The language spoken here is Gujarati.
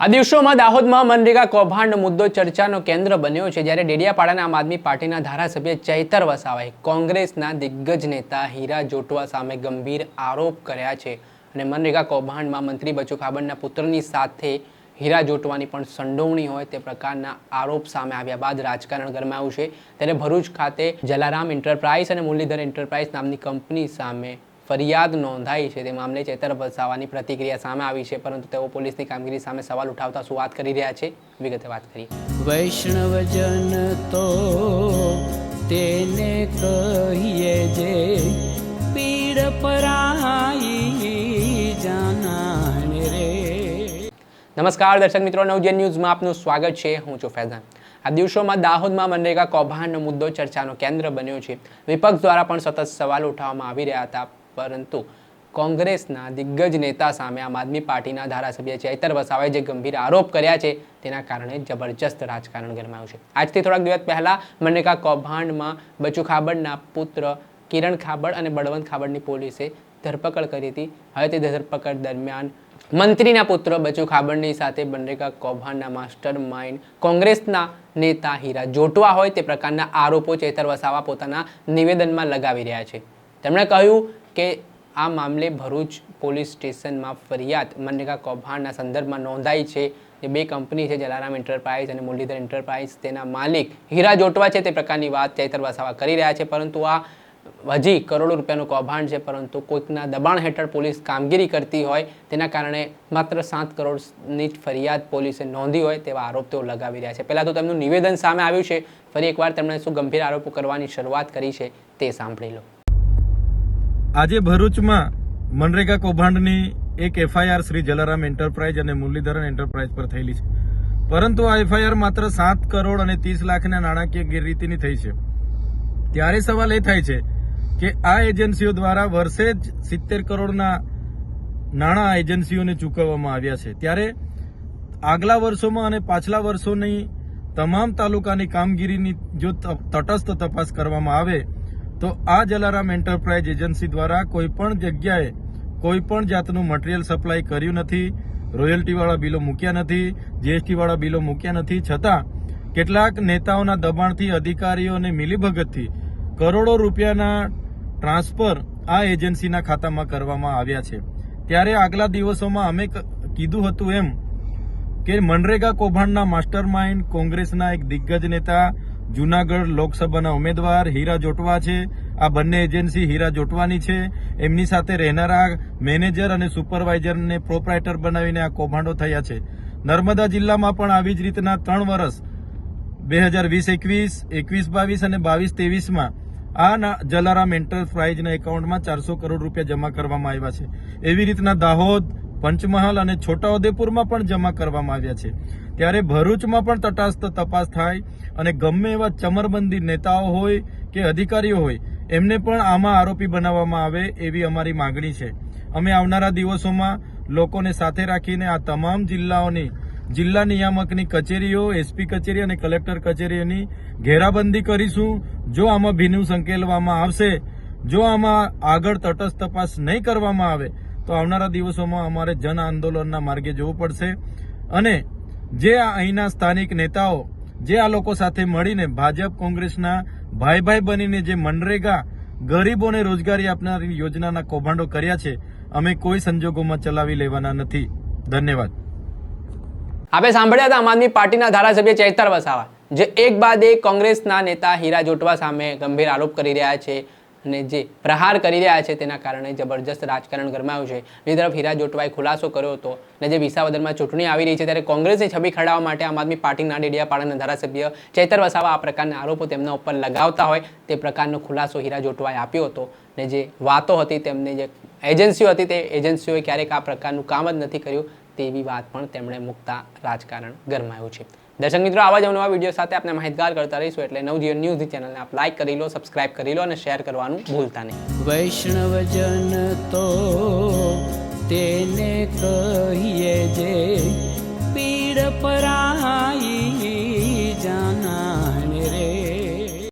આ દિવસોમાં દાહોદમાં મનરેગા કૌભાંડ મુદ્દો ચર્ચાનો કેન્દ્ર બન્યો છે, જ્યારે ડેડિયાપાડાના આમ આદમી પાર્ટીના ધારાસભ્ય ચૈતર વસાવાએ કોંગ્રેસના દિગ્ગજ નેતા હીરા જોટવા સામે ગંભીર આરોપ કર્યા છે અને મનરેગા કૌભાંડમાં મંત્રી બચુ ખાબડના પુત્રની સાથે હીરા જોટવાની પણ સંડોવણી હોય તે પ્રકારના આરોપ સામે આવ્યા બાદ રાજકારણ ગરમાયું છે. ત્યારે ભરૂચ ખાતે જલારામ એન્ટરપ્રાઇઝ અને મુરલીધર એન્ટરપ્રાઇઝ નામની કંપની સામે ફરિયાદ નોંધાઈ છે તે મામલે ચેતર વસાવાની પ્રતિક્રિયા સામે આવી છે પરંતુ તેઓ પોલીસની કામગીરી સામે સવાલ ઉઠાવતા શું વાત કરી રહ્યા છે. વિગતે વાત કરી વૈષ્ણવજન તો તેને કહીએ જે પીડ પરાઈ જાનાને રે. નમસ્કાર દર્શક મિત્રો નવજન ન્યૂઝમાં આપનું સ્વાગત છે. હું છું ફૈઝાન. આ દિવસોમાં દાહોદમાં મનરેગા કૌભાંડનો મુદ્દો ચર્ચાનો કેન્દ્ર બન્યો છે. વિપક્ષ દ્વારા પણ સતત સવાલ ઉઠાવવામાં આવી રહ્યા હતા. પરંતુ કોંગ્રેસના દિગ્ગજ નેતા સામે આમ આદમી પાર્ટીના ધારાસભ્ય ચૈતર વસાવાએ જે ગંભીર આરોપ કર્યા છે, તેના કારણે જબરજસ્ત રાજકારણ ગરમાયું છે. આજથી થોડાક દિવસ પહેલા મનેકા કૌભાંડમાં બચુ ખાબડના પુત્ર કિરણ ખાબડ અને બળવંત ખાબડની પોલીસે ધરપકડ કરી હતી. હવે તે ધરપકડ દરમિયાન મંત્રીના પુત્ર બચુ ખાબડની સાથે મનરેગા કૌભાંડના માસ્ટર માઇન્ડ કોંગ્રેસના નેતા હીરા જોટવા હોય તે પ્રકારના આરોપો ચેતર વસાવા પોતાના નિવેદનમાં લગાવી રહ્યા છે. તેમણે કહ્યું કે આ મામલે ભરૂચ પોલીસ સ્ટેશનમાં ફરિયાદ મનરેગા કૌભાંડના સંદર્ભમાં નોંધાઈ છે. જે બે કંપની છે, જલારામ એન્ટરપ્રાઇઝ અને મુરલીધર એન્ટરપ્રાઇઝ, તેના માલિક હીરા જોટવા છે. તે પ્રકારની વાત ચૈતર વસાવા કરી રહ્યા છે, પરંતુ આ હજી કરોડો રૂપિયાનું કૌભાંડ છે, પરંતુ કોઈકના દબાણ હેઠળ પોલીસ કામગીરી કરતી હોય, તેના કારણે માત્ર સાત કરોડની જ ફરિયાદ પોલીસે નોંધી હોય તેવા આરોપ તેઓ લગાવી રહ્યા છે. પહેલાં તો તેમનું નિવેદન સામે આવ્યું છે. ફરી એકવાર તેમણે શું ગંભીર આરોપો કરવાની શરૂઆત કરી છે, તે સાંભળી લો. આજે ભરૂચમાં મનરેગા કૌભાંડની એક એફઆઈઆર શ્રી જલારામ એન્ટરપ્રાઇઝ અને મુરલીધરન એન્ટરપ્રાઇઝ પર થયેલી છે. પરંતુ આ એફઆઈઆર માત્ર સાત કરોડ અને ત્રીસ લાખના નાણાકીય ગેરરીતિની થઈ છે. ત્યારે સવાલ એ થાય છે કે આ એજન્સીઓ દ્વારા વર્ષે જ સિત્તેર કરોડના નાણાં એજન્સીઓને ચૂકવવામાં આવ્યા છે. ત્યારે આગલા વર્ષોમાં અને પાછલા વર્ષોની તમામ તાલુકાની કામગીરીની જો તટસ્થ તપાસ કરવામાં આવે તો આ જલારામ એન્ટરપ્રાઇઝ એજન્સી દ્વારા કોઈપણ જગ્યાએ કોઈપણ જાતનું મટીરિયલ સપ્લાય કર્યું નથી, રોયલ્ટીવાળા બિલો મૂક્યા નથી, જીએસટીવાળા બિલો મૂક્યા નથી. છતાં કેટલાક નેતાઓના દબાણથી, અધિકારીઓને મિલીભગતથી કરોડો રૂપિયાના ટ્રાન્સફર આ એજન્સીના ખાતામાં કરવામાં આવ્યા છે. ત્યારે આગલા દિવસોમાં અમે કીધું હતું એમ કે મનરેગા કૌભાંડના માસ્ટર માઇન્ડ કોંગ્રેસના એક દિગ્ગજ નેતા જુનાગઢ લોકસભાના ઉમેદવાર હીરા જોટવા છે. આ બંને એજન્સી હીરા જોટવાની છે. એમની સાથે રહેનારા મેનેજર અને સુપરવાઇઝરને પ્રોપરાઇટર બનાવીને આ કૌભાંડો થયા છે. નર્મદા જિલ્લામાં પણ આવી જ રીતના ત્રણ વર્ષ બે હજાર વીસ એકવીસ એકવીસ બાવીસ અને બાવીસ ત્રેવીસમાં આ જલારામ એન્ટરપ્રાઇઝના એકાઉન્ટમાં ચારસો કરોડ રૂપિયા જમા કરવામાં આવ્યા છે. એવી રીતના દાહોદ, પંચમહાલ અને છોટાઉદેપુરમાં પણ જમા કરવામાં આવ્યા છે. ત્યારે ભરૂચમાં પણ તટસ્થ તપાસ થાય અને ગમે એવા ચમરબંધી નેતાઓ હોય કે અધિકારીઓ હોય, એમને પણ આમાં આરોપી બનાવવામાં આવે એવી અમારી માગણી છે. અમે આવનારા દિવસોમાં લોકોને સાથે રાખીને આ તમામ જિલ્લાઓની, જિલ્લા નિયામકની કચેરીઓ, એસપી કચેરી અને કલેક્ટર કચેરીઓની ઘેરાબંધી કરીશું. જો આમાં ભીનું સંકેલવામાં આવશે, જો આમાં આગળ તટસ્થ તપાસ નહીં કરવામાં આવે, તો આવનારા દિવસોમાં અમારે જન આંદોલનના માર્ગે જવું પડશે. અને જે આ અહીંના સ્થાનિક નેતાઓ, જે આ લોકો સાથે મળીને ભાજપ કોંગ્રેસના ભાઈ ભાઈ બનીને જે મનરેગા ગરીબોને રોજગારી આપનારી યોજનાના કૌભાંડો કર્યા છે, અમે કોઈ સંજોગોમાં ચલાવી લેવાના નથી. ધન્યવાદ. આપણે સાંભળ્યા હતા આમ આદમી પાર્ટીના ધારાસભ્ય ચૈતર વસાવા, જે એક બાદ એક કોંગ્રેસના નેતા હીરા જોટવા સામે ગંભીર આરોપ કરી રહ્યા છે. અને જે પ્રહાર કરી રહ્યા છે તેના કારણે જબરજસ્ત રાજકારણ ગરમાયું છે. બીજી તરફ હીરા જોટવાએ ખુલાસો કર્યો હતો અને જે વિસાવદરમાં ચૂંટણી આવી રહી છે ત્યારે કોંગ્રેસની છબી ખડાવવા માટે આમ આદમી પાર્ટીના ડેડિયાપાડાના ધારાસભ્ય ચેતર વસાવા આ પ્રકારના આરોપો તેમના ઉપર લગાવતા હોય તે પ્રકારનો ખુલાસો હીરા જોટવાએ આપ્યો હતો. ને જે વાતો હતી તેમની જે એજન્સીઓ હતી તે એજન્સીઓએ ક્યારેક આ પ્રકારનું કામ જ નથી કર્યું તેવી વાત પણ તેમણે મૂકતા રાજકારણ ગરમાયું છે. દર્શક મિત્રો, આવા જ નવા વીડિયો સાથે આપણે માહિતગાર કરતા રહીશું એટલે નવજીવન ન્યૂઝ ચેનલને આપ લાઈક કરી લો સબસ્ક્રાઇબ કરી લો અને શેર કરવાનું ભૂલતા નહીં. વૈષ્ણવજન તો તેને કહીએ જે પીડ પરાઈ